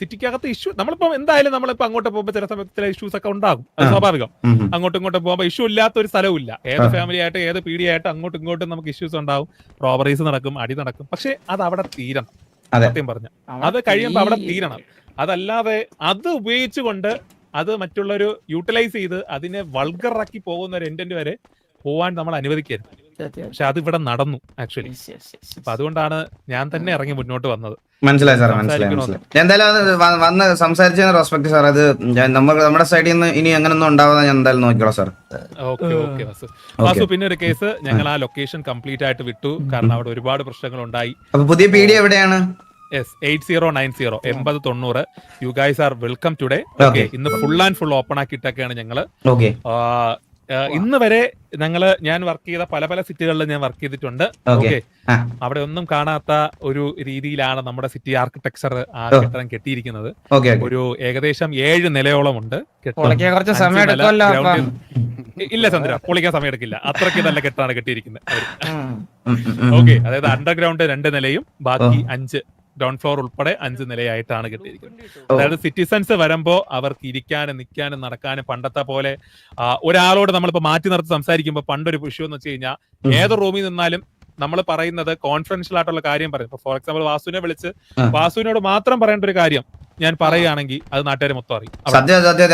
സിറ്റിക്കകത്ത് issue നമ്മളിപ്പോ എന്തായാലും നമ്മളിപ്പോ അങ്ങോട്ട് പോകുമ്പോൾ ചില സമയത്ത് ചില ഇഷ്യൂസ് ഒക്കെ ഉണ്ടാകും. അത്. സ്വാഭാവികം. അങ്ങോട്ടും ഇങ്ങോട്ടും പോകുമ്പോൾ ഇഷ്യൂ ഇല്ലാത്ത ഒരു സ്ഥലവും ഇല്ല. ഏത് ഫാമിലി ആയിട്ട് ഏത് പീഡി ആയിട്ട് അങ്ങോട്ടും ഇങ്ങോട്ടും നമുക്ക് ഇഷ്യൂസ് ഉണ്ടാവും. റോബറീസ് നടക്കും അടി നടക്കും. പക്ഷെ അത് അവിടെ തീരണം. അതെ. സത്യം പറഞ്ഞ. അത് കഴിയുമ്പോൾ അവിടെ തീരണം. അതല്ലാതെ അത് ഉപയോഗിച്ചുകൊണ്ട് അത് മറ്റുള്ളൊരു യൂട്ടിലൈസ് ചെയ്ത് അതിനെ വൾഗറാക്കി പോകുന്ന ഒരു എൻഡന്റ് വരെ പോവാൻ നമ്മൾ അനുവദിക്കരുത്. പക്ഷെ അത് ഇവിടെ നടന്നു ആക്ച്വലി. അപ്പൊ അതുകൊണ്ടാണ് ഞാൻ തന്നെ ഇറങ്ങി മുന്നോട്ട് വന്നത്. മനസ്സിലായി സാർ മനസ്സിലായി എന്തായാലും വന്ന് സംസാരിച്ചതിന് റെസ്പെക്ട് സാർ അത് നമുക്ക് നമ്മുടെ സൈഡിൽ നിന്ന് ഇനി അങ്ങനെ ഒന്നും ഉണ്ടാവാതെ ഞാൻ എന്തായാലും നോക്കിക്കോളാം സാർ ഓക്കെ ഓക്കെ വാസു. പിന്നെ ഒരു കേസ് ഞങ്ങൾ ആ ലൊക്കേഷൻ കംപ്ലീറ്റ് ആയിട്ട് വിട്ടു. കാരണം അവിടെ ഒരുപാട് പ്രശ്നങ്ങൾ ഉണ്ടായി അപ്പൊ പുതിയ പീഡി എവിടെയാണ്? Yes eight zero nine zero എൺപത് തൊണ്ണൂറ്. You guys are welcome today. Okay ഇന്ന് ഫുൾ ആൻഡ് ഫുൾ ഓപ്പൺ ആക്കിയിട്ടൊക്കെയാണ് ഞങ്ങൾ. ഓക്കെ ആ, ആ, ഇന്ന് വരെ ഞങ്ങൾ ഞാൻ വർക്ക് ചെയ്ത പല പല സിറ്റികളിൽ ഞാൻ വർക്ക് ചെയ്തിട്ടുണ്ട്. ഓക്കെ അവിടെ ഒന്നും കാണാത്ത ഒരു രീതിയിലാണ് നമ്മുടെ സിറ്റി ആർക്കിടെക്ചർ ആ കെട്ടിടം കെട്ടിയിരിക്കുന്നത്. ഒരു ഏകദേശം ഏഴ് നിലയോളം ഉണ്ട് ഇല്ല ചന്ദ്ര പൊളിക്കാൻ സമയം എടുക്കില്ല. അത്രയ്ക്ക് നല്ല കെട്ടാണ് കെട്ടിയിരിക്കുന്നത് ഓക്കെ അതായത് അണ്ടർഗ്രൗണ്ട് രണ്ട് നിലയും ബാക്കി അഞ്ച് ഗ്രൗണ്ട് ഫ്ലോർ ഉൾപ്പെടെ അഞ്ച് നിലയായിട്ടാണ് കിട്ടിയിരിക്കുന്നത് അതായത് സിറ്റിസൺസ് വരുമ്പോ അവർക്ക് ഇരിക്കാനും നിൽക്കാനും നടക്കാനും പണ്ടത്തെ പോലെ ആ, ഒരാളോട് നമ്മളിപ്പോ മാറ്റി നിർത്തി സംസാരിക്കുമ്പോൾ പണ്ടൊരു വിഷയം എന്ന് വെച്ച് കഴിഞ്ഞാൽ. ഏത് റൂമിൽ നിന്നാലും നമ്മൾ പറയുന്നത് കോൺഫിഡൻഷ്യൽ ആയിട്ടുള്ള കാര്യം പറയും. ഫോർ എക്സാമ്പിൾ വാസുവിനെ വിളിച്ച്. വാസുവിനോട് മാത്രം പറയേണ്ട ഒരു കാര്യം ഞാൻ പറയുകയാണെങ്കിൽ അത് നാട്ടുകാർ മൊത്തം അറിയും. സത്യം സത്യം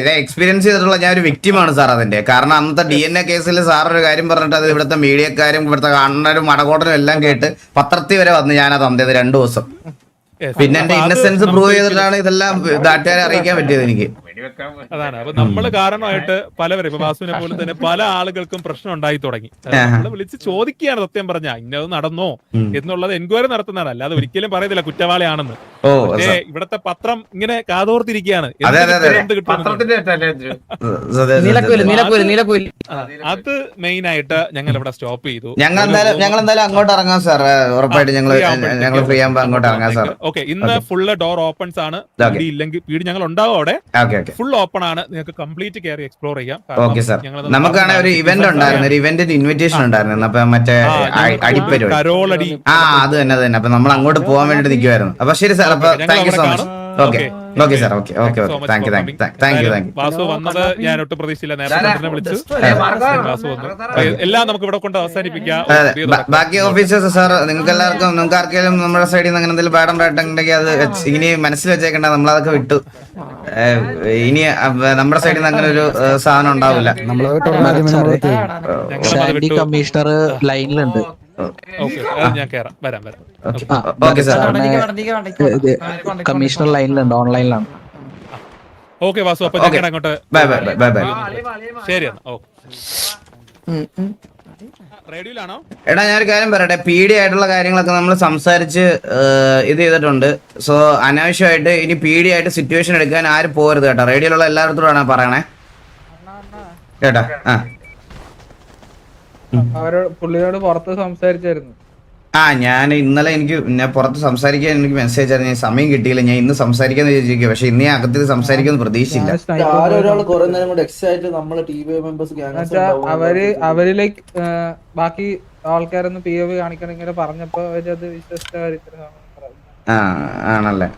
ഇത് എക്സ്പീരിയൻസ് ചെയ്തിട്ടുള്ള ഞാൻ ഒരു വ്യക്തിമാണ് സാർ അതിന്റെ. കാരണം അന്നത്തെ ഡി എൻ എ കേസിൽ സാർ ഒരു കാര്യം പറഞ്ഞിട്ട് അത് ഇവിടുത്തെ മീഡിയക്കാരും ഇവിടുത്തെ കണ്ണനും മടകോട്ടനും എല്ലാം കേട്ട് പത്രത്തിൽ വരെ വന്ന് ഞാൻ അത് അന്തത് രണ്ടു ദിവസം. പിന്നെ എന്റെ ഇന്നസെൻസ് പ്രൂവ് ചെയ്തിട്ടാണ് ഇതെല്ലാം നാട്ടുകാരെ അറിയിക്കാൻ പറ്റിയത് എനിക്ക്. അതാണ്. അപ്പൊ നമ്മൾ കാരണമായിട്ട് പലവരും ഇപ്പൊ വാസുവിനെ പോലെ തന്നെ പല ആളുകൾക്കും പ്രശ്നം ഉണ്ടായി തുടങ്ങി. നമ്മൾ നമ്മൾ വിളിച്ച് ചോദിക്കുകയാണ് സത്യം പറഞ്ഞ ഇന്നത് നടന്നോ? എന്നുള്ളത് എൻക്വയറി നടത്തുന്നതാണ്. അല്ലാതെ ഒരിക്കലും പറയത്തില്ല കുറ്റവാളിയാണെന്ന്. പക്ഷേ ഇവിടത്തെ പത്രം ഇങ്ങനെ കാതോർത്തിരിക്കുകയാണ് അതെ, മെയിൻ ആയിട്ട് ഞങ്ങൾ ഇവിടെ സ്റ്റോപ്പ് ചെയ്തു. ഞങ്ങൾ എന്തായാലും ഞങ്ങൾ എന്തായാലും അങ്ങോട്ട് ഇറങ്ങാം സാർ. ഉറപ്പായിട്ട് ഞങ്ങൾ ഞങ്ങൾ ഫ്രീ ആകുമ്പോൾ അങ്ങോട്ട് ഇറങ്ങാം സാർ. ഓക്കെ ഇന്ന് ഫുള്ള് ഡോർ ഓപ്പൺസ് ആണ്. ഇല്ലെങ്കിൽ പീടി ഞങ്ങൾ ഉണ്ടാവും അവിടെ. Okay okay. ഫുൾ ഓപ്പൺ ആണ്. നിങ്ങൾക്ക് കംപ്ലീറ്റ് കയറി എക്സ്പ്ലോർ ചെയ്യാം. Okay sir. ഞങ്ങളത് നമുക്കാണെ ഒരു ഇവന്റ് ഉണ്ടായിരുന്നു. ഒരു ഇവന്റിന് ഇൻവിറ്റേഷൻ ഉണ്ടായിരുന്നു. അപ്പൊ മറ്റേ അടിപ്പരിപാടി ആ അത് തന്നെ അത് തന്നെ. അപ്പൊ നമ്മൾ അങ്ങോട്ട് പോകാൻ വേണ്ടി നിൽക്കുമായിരുന്നു അപ്പൊ ശരി സാർ അപ്പൊ thank you so much okay okay sir okay okay so okay thank you thank you thank you thank you Vasu വന്നത് ഞാൻ ഒട്ടും പ്രതീക്ഷയില്ല. നേരത്തെ വിളിച്ചു. വാസു വന്നു. എല്ലാം നമുക്ക് ഇവിടെ കൊണ്ട് അവസാനിപ്പിക്കാം. ബാക്കി ഓഫീസേഴ്സ് സാർ നിങ്ങൾക്ക് എല്ലാവർക്കും നിങ്ങൾക്ക് ആർക്കെങ്കിലും നമ്മുടെ സൈഡിൽ നിന്ന് അങ്ങനെ എന്തെങ്കിലും ബാഡ് പാട്ടുണ്ടെങ്കിൽ അത് ഇനി മനസ്സിൽ വെച്ചേക്കണ്ട നമ്മളതൊക്കെ വിട്ടു. ഇനി നമ്മുടെ സൈഡിൽ നിന്ന് അങ്ങനെ ഒരു സാധനം ഉണ്ടാവില്ല. നമ്മൾ കമ്മീഷണർ ലൈനിലുണ്ട്. ഓക്കെ. ഞാൻ കയറാം വരാം വരാം. ഓക്കെ. കമ്മീഷണർ ലൈനിലുണ്ട് ഓൺലൈനിലാണ്. ഓക്കെ വാസു അപ്പൊ ഞാൻ അങ്ങോട്ട് bye bye bye bye bye. ശരി എന്നാ ഓ റേഡിയോയിലാണോ? എടാ ഞാനൊരു കാര്യം പറയട്ടെ. പി ഡി ആയിട്ടുള്ള കാര്യങ്ങളൊക്കെ നമ്മൾ സംസാരിച്ച് ഇത് ചെയ്തിട്ടുണ്ട്. സോ അനാവശ്യമായിട്ട് ഇനി പി ഡി ആയിട്ട് സിറ്റുവേഷൻ എടുക്കാൻ ആരും പോകരുത് കേട്ടോ. റേഡിയോയിലുള്ള എല്ലായിടത്തോടാണ് പറയണേ. കേട്ടാ? ആ. അവരോട് പുള്ളിയോട് പുറത്ത് സംസാരിച്ചായിരുന്നു. ആ ഞാൻ ഇന്നലെ എനിക്ക് ഞാൻ പുറത്ത് സംസാരിക്കാൻ എനിക്ക് മെസ്സേജ് ആയിരുന്നു. ഞാൻ സമയം കിട്ടിയില്ല. ഞാൻ ഇന്ന് സംസാരിക്കാന്ന് വിചാരിച്ചിരിക്കും പക്ഷെ ഇന്ന് ഞാൻ അകത്തിൽ സംസാരിക്കുന്ന പ്രതീക്ഷയില്ല അവർ അവർ ലൈക്ക് ബാക്കി ആൾക്കാരൊന്ന് പി ഒ വി കാണിക്കണം ഇങ്ങനെ പറഞ്ഞപ്പോ അവർ അത് വിശ്വസിച്ച കാര്യത്തിൽ ആ ആണല്ലേ?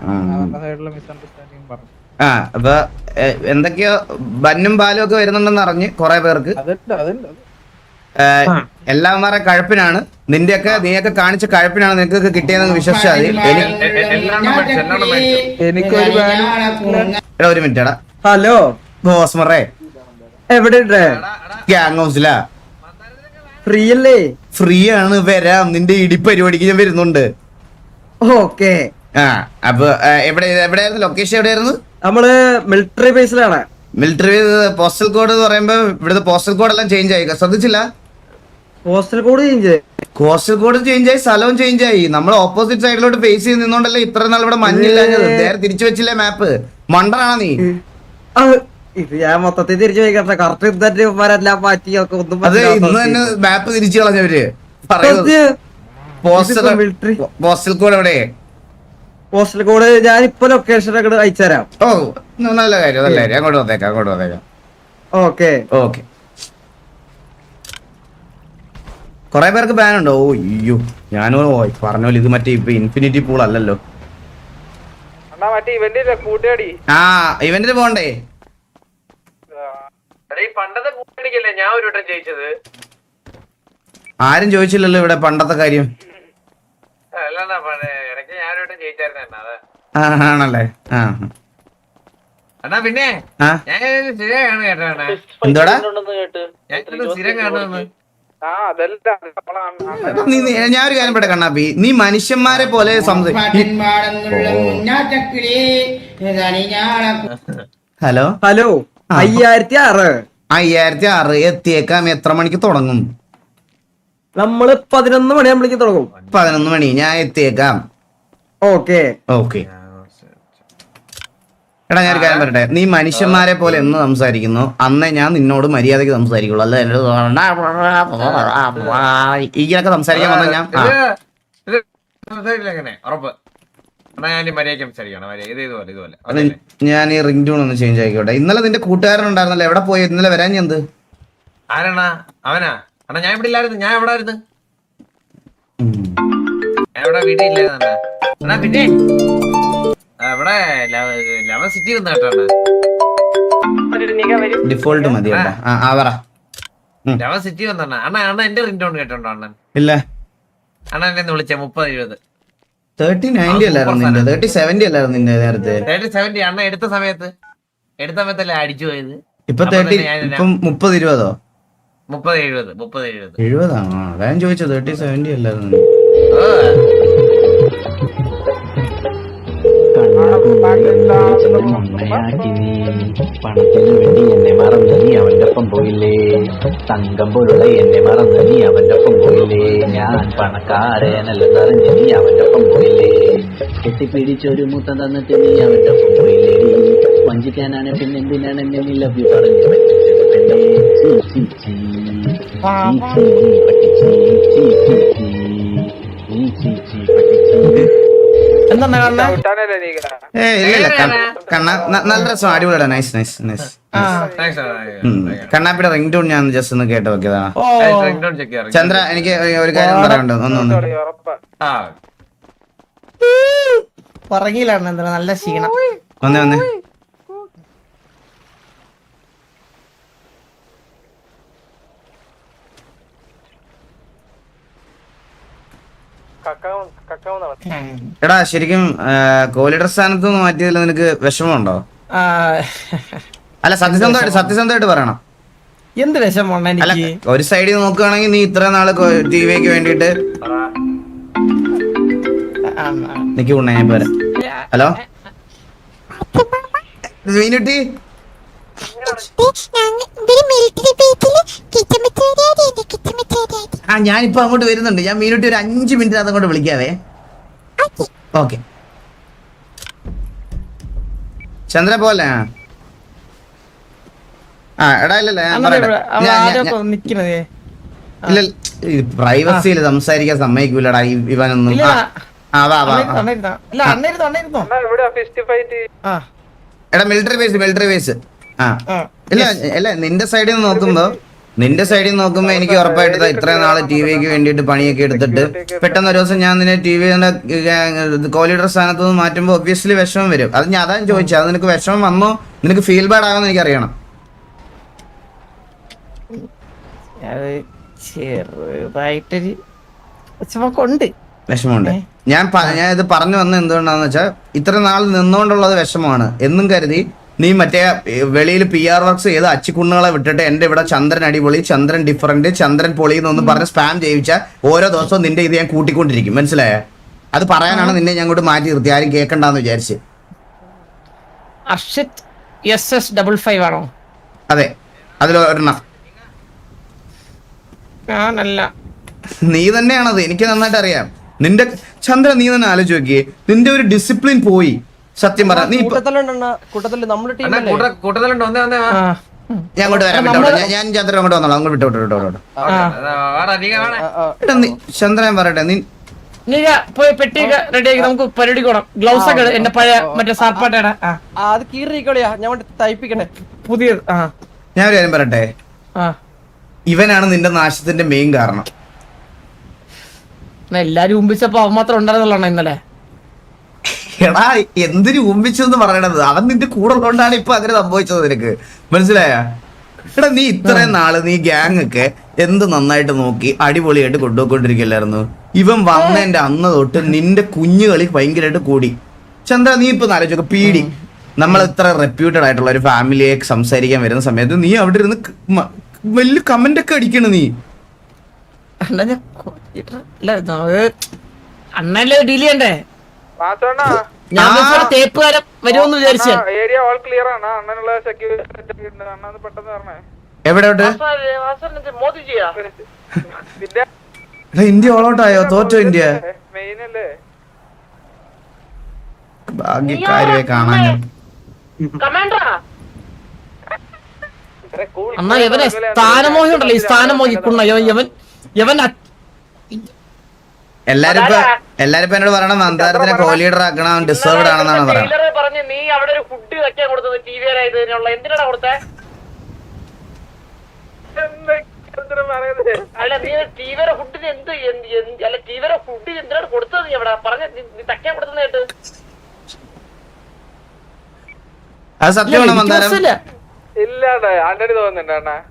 ആ അപ്പൊ എന്തൊക്കെയോ ബന്നും പാലും ഒക്കെ വരുന്നുണ്ടെന്ന് അറിഞ്ഞ് കൊറേ പേർക്ക്. അതുണ്ട് അതുണ്ട് എല്ലാവന്മാരെ കഴപ്പിനാണ് നിന്റെയൊക്കെ നീയൊക്കെ കാണിച്ച കഴപ്പിനാണ് നിനക്ക് കിട്ടിയതെന്ന് വിശ്വസിച്ചാൽ എനിക്കൊരു ഒരു മിനിറ്റ് എടാ ഹലോ ബോസ്മറേ എവിടെ ഗ്യാങ് ഹൗസിലാ ഫ്രീ അല്ലേ ഫ്രീ ആണ് വരാം നിന്റെ ഇടി പരിപാടിക്ക് ഞാൻ വരുന്നുണ്ട് ഓക്കെ ആ അപ്പൊ എവിടെ എവിടെയായിരുന്നു ലൊക്കേഷൻ എവിടെയായിരുന്നു നമ്മൾ മിലിറ്ററി ബേസിലാണ് മിലിറ്ററി പോസ്റ്റൽ കോഡ് എന്ന് പറയുമ്പോ ഇവിടുത്തെ പോസ്റ്റൽ കോഡ് എല്ലാം ചേഞ്ച് ആയി ശ്രദ്ധിച്ചില്ല postal code change coastal code change ആയി സ്ഥലവും ചേഞ്ച് ആയി. നമ്മൾ ഓപ്പോസിറ്റ് സൈഡിലോട്ട് ഫേസ് ചെയ്ത് നിന്നോണ്ടല്ലേ ഇത്ര നാൾ ഇവിടെ മഞ്ഞില്ലാഞ്ഞത്? നേരെ തിരിച്ചു വെച്ചില്ലേ മാപ്പ് മണ്ടനാണ് നീ? ഇത് ഞാൻ മൊത്തത്തിൽ തിരിച്ചു വയ്ക്കട്ടെ കറക്റ്റ് ഇന്നത്തെ മാറ്റി ഒക്കെ ഒന്നും അതെ ഇന്ന് തന്നെ മാപ്പ് തിരിച്ചു കളഞ്ഞവര് പോസ്റ്റൽ കോഡ് എവിടെ? പോസ്റ്റൽ കോഡ് ഞാൻ ഇപ്പൊ ലൊക്കേഷൻ ഒക്കെ അയച്ചുതരാം. ഓ നല്ല കാര്യം നല്ല കാര്യം. അങ്ങോട്ട് വന്നേക്കാം അങ്ങോട്ട് വന്നേക്കാം. ഓക്കെ ഓക്കെ കൊറേ പേർക്ക് ബാൻ ഉണ്ടോ? ഓ അയ്യോ. ഞാനോ പറഞ്ഞ പോലെ ഇത് മറ്റേ ഇപ്പൊ ഇൻഫിനിറ്റി പൂൾ അല്ലല്ലോ. ആ ഇവന്റിന് പോണ്ടേ പണ്ടത്തെ കൂട്ടണിക്കല്ലേ ഞാൻ ഒരു വട്ടം ജയിച്ചത് ആരും ചോദിച്ചില്ലല്ലോ ഇവിടെ പണ്ടത്തെ കാര്യം. ആണല്ലേ? ആ. അണ്ണാ പിന്നെ ഞാൻ സ്ഥിരം കേട്ടോ ഞാൻ സ്ഥിരം ഞാൻ ഒരു കാര്യം പെട്ടെ കണ്ണാപ്പി. നീ മനുഷ്യന്മാരെ പോലെ ഹലോ? ഹലോ. അയ്യായിരത്തി ആറ് അയ്യായിരത്തി ആറ് എത്തിയേക്കാം. എത്ര മണിക്ക് തുടങ്ങും? നമ്മൾ പതിനൊന്ന് മണിയാകുമ്പോഴേക്കും തുടങ്ങും. പതിനൊന്ന് മണി ഞാൻ എത്തിയേക്കാം. ഓക്കെ. ഓക്കെ. എടാ ഞാൻ ഒരു കാര്യം പറയട്ടെ? നീ മനുഷ്യന്മാരെ പോലെ എന്ന് സംസാരിക്കുന്നു. അന്നേ ഞാൻ നിന്നോട് മര്യാദയ്ക്ക് സംസാരിക്കുള്ളൂ. അല്ല എന്നോട് ഇങ്ങനൊക്കെ സംസാരിക്കാൻ വന്നാൽ ഞാൻ ഞാൻ ഈ റിംഗ് ടൂൺ ഒന്ന് ചേഞ്ച് ആയിക്കോട്ടെ. ഇന്നലെ നിന്റെ കൂട്ടുകാരൻ ഉണ്ടായിരുന്നല്ലോ എവിടെ പോയി? ഇന്നലെ വരാൻ ഞാൻ എന്ത്? ആരാണാ? അവനാ? അണ്ണാ ഞാൻ ഇവിടെ ഇല്ലായിരുന്നു. ഞാൻ എവിടെ ആയിരുന്നു? എവിടെ? അണ്ണാ. അണ്ണാ പിന്നെ? ഇവിടെ ലെവൻ സിറ്റി വന്ന കേട്ടാണ്. ഡിഫോൾട്ട് മതി ആവറ ലെവൻ സിറ്റി വന്ന അണ്ണാ അണ്ണാ എന്റെ റിംഗ് ടോൺ കേട്ടോണ്ടോ അണ്ണൻ? ഇല്ല. അണ്ണാ എന്നെ വിളിച്ച. മുപ്പത് ഇരുപത്. തേർട്ടി നയന്റി അല്ലായിരുന്നു നിന്റെ? തേർട്ടി സെവന്റി അല്ലായിരുന്നു നിന്റെ നേരത്തെ? തേർട്ടി സെവന്റി അണ്ണ എടുത്ത സമയത്ത്. എടുത്ത സമയത്തല്ലേ അടിച്ചു പോയത്? ഇപ്പൊ തേർട്ടി ഇപ്പം മുപ്പത് ഇരുപതോ? മുപ്പത് എഴുപത്. മുപ്പത് എഴുപത്. എഴുപതാണോ? അതാ ഞാൻ ചോദിച്ചത്. തേർട്ടി സെവന്റി അല്ലായിരുന്നു നീ പണത്തിന് വേണ്ടി എന്നെ മറന്നു നീ അവന്റെ ഒപ്പം പോയില്ലേ തങ്കം പോലുള്ള എന്നെ മറന്നു നീ അവന്റെ ഒപ്പം പോയില്ലേ ഞാൻ പണക്കാരനല്ലെന്നറിഞ്ഞ് നീ അവന്റെ ഒപ്പം പോയില്ലേ കെട്ടിപ്പിടിച്ചൊരു മുത്ത തന്നിട്ട് നീ അവന്റെ ഒപ്പം പോയില്ലേ വഞ്ചിക്കാനാണ് പിന്നെ എന്തിനാണ് എന്നെ ലഭ്യ പറഞ്ഞു പറ്റിച്ചത് പെണ്ണേ ചീ, എന്താണ് കാണുന്നെ? വിട്ടാനല്ലേ നീ ഏ ഇല്ല ഇല്ല കണ്ണ- കണ്ണ നല്ല രസം അടിപൊളിയാ നൈസ് നൈസ് നൈസ്. കണ്ണാപ്പിയുടെ റിംഗ് ടൂൺ ഞാൻ ജസ്റ്റ് ഒന്ന് കേട്ട് നോക്കിയതാണ്. ചന്ദ്ര എനിക്ക് ഒരു കാര്യം പറയാനുണ്ട്. ഒന്ന് ഒന്ന്. ഉറപ്പാ ആ, പറങ്ങിയിലാണ് എന്താ നല്ല ക്ഷീണം. വന്നേ വന്നേ. കക്കാവ് കക്കാവ് നടക്കും എടാ ശരിക്കും കോഹ്ലിയുടെ സ്ഥാനത്ത് നിന്ന് മാറ്റിയതിൽ നിനക്ക് വിഷമമുണ്ടോ? അല്ല സത്യസന്ധമായിട്ട് സത്യസന്ധമായിട്ട് പറയണം. എന്ത് വിഷമം എനിക്ക്? ഒരു സൈഡിൽ നോക്കുകയാണെങ്കിൽ നീ ഇത്ര നാൾ ടി വിക്ക് വേണ്ടിട്ട് ആ, ആ. നിക്ക് ഉണ്ണ ഞാൻ പോരാ. ഹലോ? മീനുട്ടി ആ ഞാനിപ്പോ അങ്ങോട്ട് വരുന്നുണ്ട്. ഞാൻ മീനുട്ടി ഒരു അഞ്ചു മിനിറ്റ് അങ്ങോട്ട് വിളിക്കാവേ. ഓക്കെ. ചന്ദ്ര പോലെ. ആ. ആ. എടാ ഇല്ലല്ല ഇല്ല പ്രൈവസിയിൽ സംസാരിക്കാൻ സമ്മതിക്കൂലടാ ഇവനൊന്നും. എടാ മിലിറ്ററി ബേസ് മിലിറ്ററി ബേസ് ഇല്ല നിന്റെ സൈഡിൽ നിന്ന് നോക്കുമ്പോ നിന്റെ സൈഡിൽ നിന്ന് നോക്കുമ്പോ എനിക്ക് ഉറപ്പായിട്ട് ഇത്രയും നാളെ ടി വിക്ക് വേണ്ടിയിട്ട് പണിയൊക്കെ എടുത്തിട്ട് പെട്ടെന്ന് ഒരു ദിവസം ഞാൻ നിന്നെ ടി വിയുടെ കോളിയുടെ സ്ഥാനത്ത് നിന്ന് മാറ്റുമ്പോൾ ഒബ്വിയസ്ലി വിഷമം വരും. അത് ഞാൻ അതാണ് ചോദിച്ചത്. അത് നിനക്ക് വിഷമം വന്നോ? നിനക്ക് ഫീൽ ബാഡ് ആകുമെന്ന് എനിക്ക് അറിയണം അത് ചെറുതായിട്ടൊരു വിഷമൊക്കെ ഉണ്ട് വിഷമമുണ്ട് ഞാൻ ഞാൻ ഇത് പറഞ്ഞു വന്നത് എന്തുകൊണ്ടാന്ന് വെച്ചാൽ ഇത്ര നാൾ നിന്നുകൊണ്ടുള്ളത് വിഷമമാണ്. എന്നും കരുതി നീ മറ്റേ വെളിയിൽ പി ആർ വർക്ക്സ് ചെയ്ത് അച്ചിക്കുണ്ണുകളെ വിട്ടിട്ട് എന്റെ ഇവിടെ ചന്ദ്രൻ അടിപൊളി ചന്ദ്രൻ ഡിഫറന്റ് ചന്ദ്രൻ പൊളി എന്നൊന്നും പറഞ്ഞ് സ്പാം ചെയ്യിച്ച ഓരോ ദിവസവും നിന്റെ ഇത് ഞാൻ കൂട്ടിക്കൊണ്ടിരിക്കും. മനസ്സിലായോ? അത് പറയാനാണ് നിന്നെ ഞാൻ അങ്ങോട്ട് മാറ്റി നിർത്തി ആരും കേൾക്കണ്ടെന്ന് വിചാരിച്ച്. Arshit S S double five ആണോ? അതെ. അതിലൊരെണ്ണം ഞാനല്ല നീ തന്നെയാണത്. എനിക്ക് നന്നായിട്ട് അറിയാം. നിന്റെ ചന്ദ്ര നീ തന്നെ ആലോചിച്ച് നോക്കിയേ. നിന്റെ ഒരു ഡിസിപ്ലിൻ പോയി. സത്യം പറ നീ ഞാൻ അങ്ങോട്ട് വരാം വിട്ടോ ഞാൻ ഞാൻ ചന്ദ്രൻ അങ്ങോട്ട് വന്നോളാം. അങ്ങോട്ട് വിട്ടു വിട്ടു വിട്ടു വിട്ടോ വാടാ, നീ വാടാ. എടാ നീ ചന്ദ്രൻ പറയട്ടെ നീ നീ പോയി പെട്ടി റെഡിയാക്കി നമുക്ക് പരിപാടി ഗ്ലൗസ് ഒക്കെ. എന്റെ പഴയ മറ്റേ സാപ്പാട്ടയുടെ അത് കീറിക്കോളിയാ ഞാൻ തയ്പ്പിക്കണേ. പുതിയത് ഞാൻ ഒരു കാര്യം പറയട്ടെ. ആ. ഇവനാണ് നിന്റെ നാശത്തിന്റെ മെയിൻ കാരണം. എന്നാ എല്ലാരും ഉമ്പിച്ചപ്പോ അവൻ മാത്രം ഉണ്ടായിരുന്നല്ലോ ഇന്നലെ. എടാ എന്തിനു ഊമ്പിച്ചെന്ന് പറയണത്? അവൻ നിന്റെ കൂടെ ഉള്ളതുകൊണ്ടാണ് ഇപ്പൊ അങ്ങനെ സംഭവിച്ചത് നിനക്ക്. മനസ്സിലായ? എടാ നീ ഇത്രയും നാൾ നീ ഗ്യാങ് ഒക്കെ എന്ത് നന്നായിട്ട് നോക്കി അടിപൊളിയായിട്ട് കൊണ്ടുപോയിക്കൊണ്ടിരിക്കില്ലായിരുന്നു? ഇവൻ വന്നതിന്റെ അന്ന് തൊട്ട് നിന്റെ കുഞ്ഞുകളി ഭയങ്കരമായിട്ട് കൂടി. ചന്ദ്ര നീ ഇപ്പൊ ആലോചിച്ചൊക്കെ പീടി നമ്മൾ ഇത്ര റെപ്യൂട്ടഡ് ആയിട്ടുള്ള ഒരു ഫാമിലിയെ സംസാരിക്കാൻ വരുന്ന സമയത്ത് നീ അവിടെ ഇരുന്ന് വലിയ കമന്റ് ഒക്കെ അടിക്കണ നീ. അല്ല ഞാൻ അണ്ണല്ലേ ഡീൽ ചെയ്യണ്ടേ? ഞാൻ തേപ്പുകാരൻ വരുമെന്ന് വിചാരിച്ചു. ഏരിയ ഓൾ ക്ലിയർ ആണ്. അണ്ണനുള്ള സെക്യൂരിറ്റി ഉണ്ട്. അണ്ണ ഒന്ന് പെട്ടെന്ന് പറഞ്ഞേ എവിടെയോട്ട് ഇന്ത്യ ഓളോട്ടായോ തോറ്റോ ഇന്ത്യ? മെയിൻ അല്ലേ? ഭാഗ്യക്കാരെ കാണാൻ. അണ്ണാ ഇവനെ സ്ഥാനമോഹി ഉണ്ടല്ലോ ഈ സ്ഥാനമോഹി കുണ്ണ ഇവൻ ഇവൻ ഇവൻ അ- എല്ലാരും ഇപ്പൊ എല്ലാരും ഇപ്പൊ എന്നോട് പറയണം നന്ദാരത്തിനെ കോ ലീഡർ ആക്കണം ഡിസേർവ്ഡ് ആണെന്നാണ് പറയുന്നത് പറഞ്ഞ് നീ അവിടെ ഒരു ഫുഡ് വെക്കാൻ കൊടുത്തത് ടി വി ആയതിനുള്ള എന്തിനാണ് കൊടുത്തേ? അല്ല നീ ടി വിയുടെ ഫുഡിന് എന്ത് എന്ത്- എന്ത്- അല്ല ടി വിയുടെ ഫുഡിന് എന്തിനാണ് കൊടുത്തത് നീ അവിടെ പറഞ്ഞ നീ- തക്കാൻ അത് സത്യമാണ് മന്ദാരം?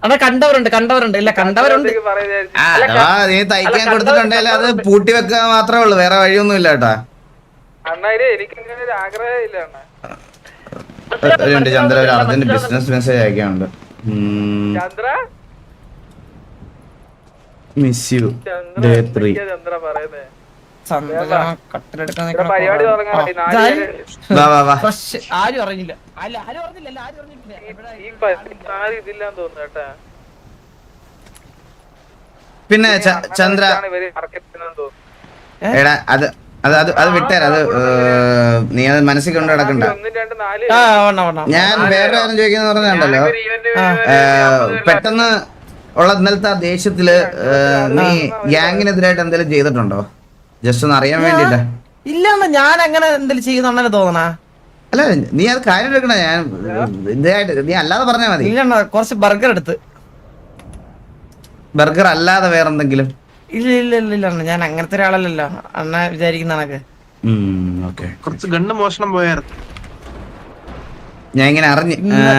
അണ്ണ? കണ്ടവരുണ്ട് കണ്ടവരുണ്ട്. ഇല്ല കണ്ടവരുണ്ട്. അഥവാ നീ തയ്ക്കാൻ കൊടുത്തിട്ടുണ്ടെങ്കിൽ അത് പൂട്ടി വെക്കാൻ മാത്രമേ ഉള്ളൂ വേറെ വഴിയൊന്നും ഇല്ല കേട്ടാ. എനിക്ക് ഒരു ചന്ദ്ര ഒരു urgent business message അയക്കാനുണ്ട്. Miss you Chandra day three ആരും അറിഞ്ഞില്ല. അല്ല ആരും അറിഞ്ഞില്ല ആരും അറിഞ്ഞില്ല ആരും തോന്നുന്നു പിന്നെ ചന്ദ്ര എടാ അത് അത് അത് അത് വിട്ടേരാ. അത് നീ അത് മനസ്സിൽ കൊണ്ട് നടക്കണ്ട. ഒന്നും രണ്ട് നാല് ആ വേണ്ട വേണ്ട ഞാൻ വേറെ കാര്യം ചോദിക്കുന്ന പറഞ്ഞുണ്ടല്ലോ. പെട്ടെന്ന് ഉള്ള ഇന്നലത്തെ ആ ദേഷ്യത്തിൽ നീ ഗ്യാങ്ങിനെതിരായിട്ട് എന്തെങ്കിലും ചെയ്തിട്ടുണ്ടോ? ജസ്റ്റ് ഒന്ന് അറിയാൻ വേണ്ടിട്ട് ഇല്ലെന്ന് ഞാൻ അങ്ങനെ എന്തെങ്കിലും ചെയ്യുന്ന തോന്നണ. അല്ല നീ അത് കാര്യം എടുക്കണ ഞാൻ ഇതായിട്ട് നീ അല്ലാതെ പറഞ്ഞാ മതി. ഇല്ല കുറച്ച് ബർഗർ എടുത്ത്. ബർഗർ അല്ലാതെ വേറെ എന്തെങ്കിലും ഇല്ല ഇല്ല ഇല്ല ഇല്ല അണ്ണ ഞാൻ അങ്ങനത്തെ ഒരാളല്ലല്ലോ. അണ്ണ വിചാരിക്കുന്ന കണക്ക്. ഓക്കെ. കുറച്ച് ഗണ്ണ് മോഷണം പോയായിരുന്നു. ഞാൻ ഇങ്ങനെ അറിഞ്ഞ് ഇന്ന-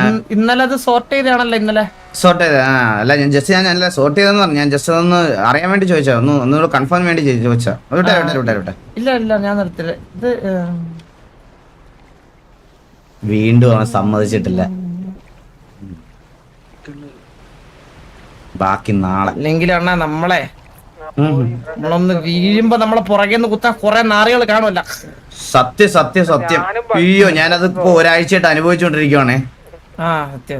ഇന്ന- ഇന്നലെ അത് സോർട്ട് ചെയ്താണല്ലോ ഇന്നലെ. സോർട്ട് ചെയ്ത ആ അല്ല ഞാൻ ജസ്റ്റ് ഞാൻ അല്ല സോർട്ട് ചെയ്തെന്ന് പറഞ്ഞു. ഞാൻ ജസ്റ്റ് ഒന്ന് അറിയാൻ വേണ്ടി ചോദിച്ചാ ഒന്ന് ഒന്നുകൂടെ കൺഫേം വേണ്ടി ചോദിച്ചാ വിട്ടെ വിട്ടെ വിട്ടെ വിട്ടെ. ഇല്ല ഇല്ല ഞാൻ നിർത്തില്ല. ഇത് വീണ്ടും അവൻ സമ്മതിച്ചിട്ടില്ല. ബാക്കി നാളെ. അല്ലെങ്കിൽ അണ്ണ നമ്മളെ. നമ്മളൊന്ന് വീഴുമ്പോ നമ്മളെ പുറകെ നിന്ന് കുത്താൻ കുറെ നാറികൾ കാണുമല്ല. സത്യം സത്യം സത്യം. അയ്യോ ഞാനത് ഇപ്പൊ ഒരാഴ്ചയായിട്ട് അനുഭവിച്ചുകൊണ്ടിരിക്കുവാണേ സത്യം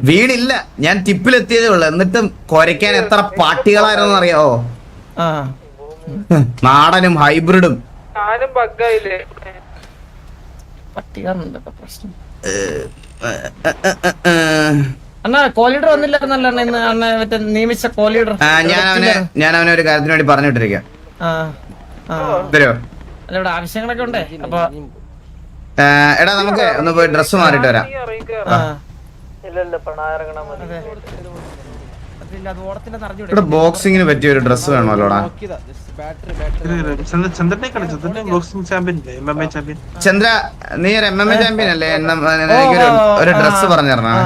വീടില്ല ഞാൻ ടിപ്പിലെത്തിയതേ ഉള്ളു. എന്നിട്ടും കൊരയ്ക്കാൻ എത്ര പാട്ടികളായിരുന്നു അറിയാവോ ആ. നാടനും ഹൈബ്രിഡും. കോലീഡർ വന്നില്ലായിരുന്നല്ലോ ഇന്ന് അണ്ണ മറ്റേ നിയമിച്ച കോലീഡർ ഞാൻ അവനെ ഞാൻ അവനെ ഒരു കാര്യത്തിന് വേണ്ടി പറഞ്ഞിട്ടിരിക്കാം ഇവിടെ ആവശ്യങ്ങളൊക്കെ ഉണ്ടേ? അപ്പൊ എടാ നമുക്ക് ഒന്ന് പോയി ഡ്രസ്സ് മാറിയിട്ട് വരാം. ബോക്സിങ്ങിന് പറ്റിയ ഒരു ഡ്രസ് വേണമല്ലോടാ? ചന്ദ്ര നീ ഒരു എം എം എ ചാമ്പ്യൻ അല്ലേ? ഒരു ഡ്രസ് പറഞ്ഞു തരണം